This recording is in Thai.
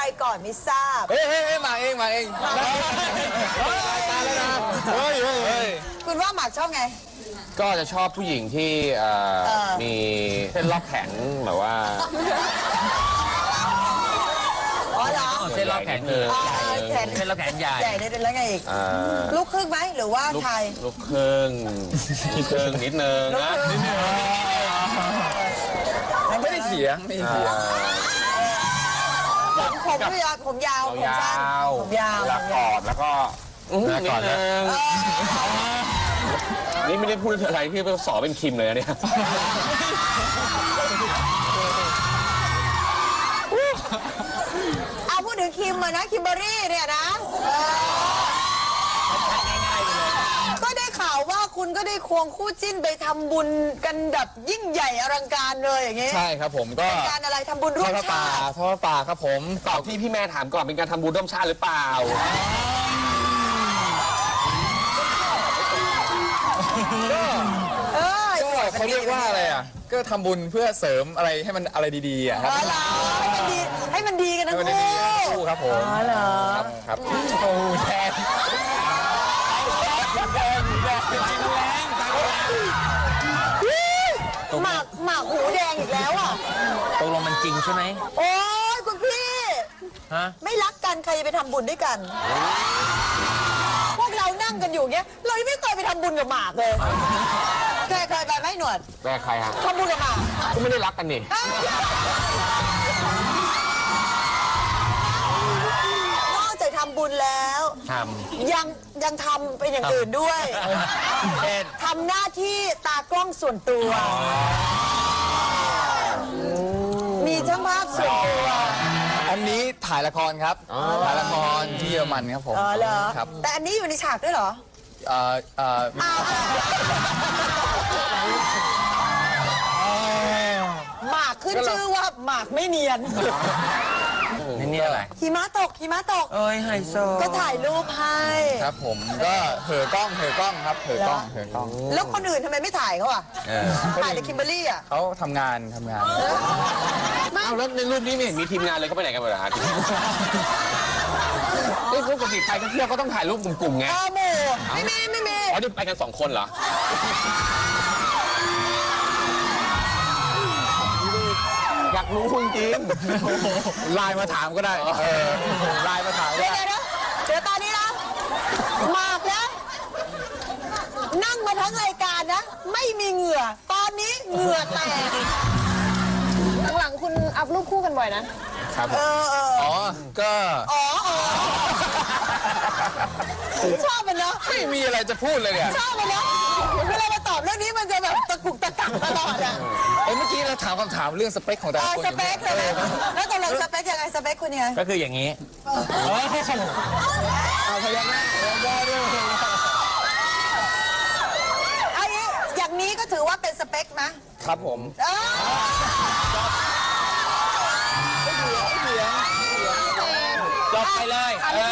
รก่อนไม่ทราบ เฮ้ยเฮ้ยเฮ้ยมาเองมาเองตายแล้วนะเฮ้ยเฮ้ยเฮ้ยคุณว่าหมากชอบไง ก็จะชอบผู้หญิงที่เอ่อเออ มีเส้นรอบแขนแบบว่าอ๋อเหรอเส้นรอบแขนคืออ๋อแขนเส้นรอบแขนใหญ่ ใหญ่ได้แล้วไงอีก เอ่อลูกครึ่งไหมหรือว่าลูกไทย ลูกครึ่งครึ่งนิดนึงนะไม่ได้เถียงไม่ได้เถียง ผมผมด้วยอะผมยาวผมยาสั้นวผมยาวเวลากอดแล้วก็อื้อนิดนึงเออนี่ไม่ได้พูดอะไรที่สอเป็นคิมเลยนะเนี่ยเอาพูดถึงคิมมานะคิมเบอรี่เนี่ยนะ คุณก็ได้ควงคู่จิ้นไปทำบุญกันแบบยิ่งใหญ่อลังการเลยอย่างงี้ใช่ครับผมก็เป็นการอะไรทำบุญทร่อวดมพระป่าชาติ ทอดพระป่าครับผมตอบที่พี่แม่ถามก่อนเป็นการทำบุญร่วมชาติหรือเปล่า เออก็เขาเรียกว่าอะไรอะ ก็ทำบุญเพื่อเสริมอะไรให้มันอะไรดีๆอะคเอรับอเหรอให้มันดีให้มันดีกันให้ทั้งมันคู่ดีๆกันทั้งคู่ครับผมอ๋อเหรอ ครับครับโอ้แทน งอีกแล้วอะ ตกลงมันจริงใช่ไหมโอ้ยคุณพี่ ฮะ ไม่รักกันใครจะไปทำบุญด้วยกัน พวกเรานั่งกันอยู่เงี้ย เรายังไม่เคยไปทำบุญกับหมากเลยเคยเคยไปไหมหนวดแม่ใครฮะทำบุญกับหมากก็ไม่ได้รักกันนี่อ้าวนอกจากทำบุญแล้ว ทยังยังทำเป็นอย่างอื่นด้วยำเช่นทำหน้าที่ตากล้องส่วนตัวมี ช่างภาพส่วนตัวอันนี้ถ่ายละครครับ ถ่ายละครที่เยอรมันครับผมอ๋อเหรอครับแต่อันนี้อยู่ในฉากด้วยเหรอเอ่อเอ่อหมากขึ้นชื่อว่าหมากไม่เนียนนี่นี่อะไรหิมะตกหิมะตก เอ้ยไฮโซก็ถ่ายรูปให้ ครับผมก็เหอกล้องเหอกล้องครับเหอกล้องเหอกล้องแล้วคนอื่นทำไมไม่ถ่ายเขาอะเออถ่ายแต่คิมเบอรรี่อะเขาทำงานทำงานไม่อ้าวแล้วในรูปนี้ไม่เห็นมีทีมงานเลยเขาไปไหนกันหมดอะฮะนี่ปกติไปกันเที่ยวก็ต้องถ่ายรูปกลุ่มๆไง เออหมูไม่มีไม่มีอ๋อนี่ไปกันสองคนเหรอ อยากรู้จริงไลน์มาถามก็ได้เออไลน์มาถามก็เดี๋ยวได้ เดี๋ยวนะเดี๋ยวตอนนี้นะ หมากนะ นั่งมาทั้งรายการนะ ไม่มีเหงื่อ ตอนนี้เหงื่อแตกหลังๆคุณอัพรูปคู่กันบ่อยนะ ครับผเอมอเอออ๋อ ก็ อ๋ออ๋อ ชอบมันเนาะไม่มีอะไรจะพูดเลยเนี่ยชอบมันเนาะเวลามาตอบเรื่องนี้มันจะแบบตะกุกตะกักตลอดอะเอ้ยเมื่อกี้เราถามคำถามเรื่องสเปคของแต่เอละอคนสอยู่เปคเลยนะแล้วตกลงสเปคยังไงสเปคคุณยังไงก็คืออย่างนี้เอาพยักหน้าพยักหน้าด้วยไอ้นี้อย่างนี้ก็ถือว่าเป็นสเปคนะครับผม เออจบไปเลยอันนี้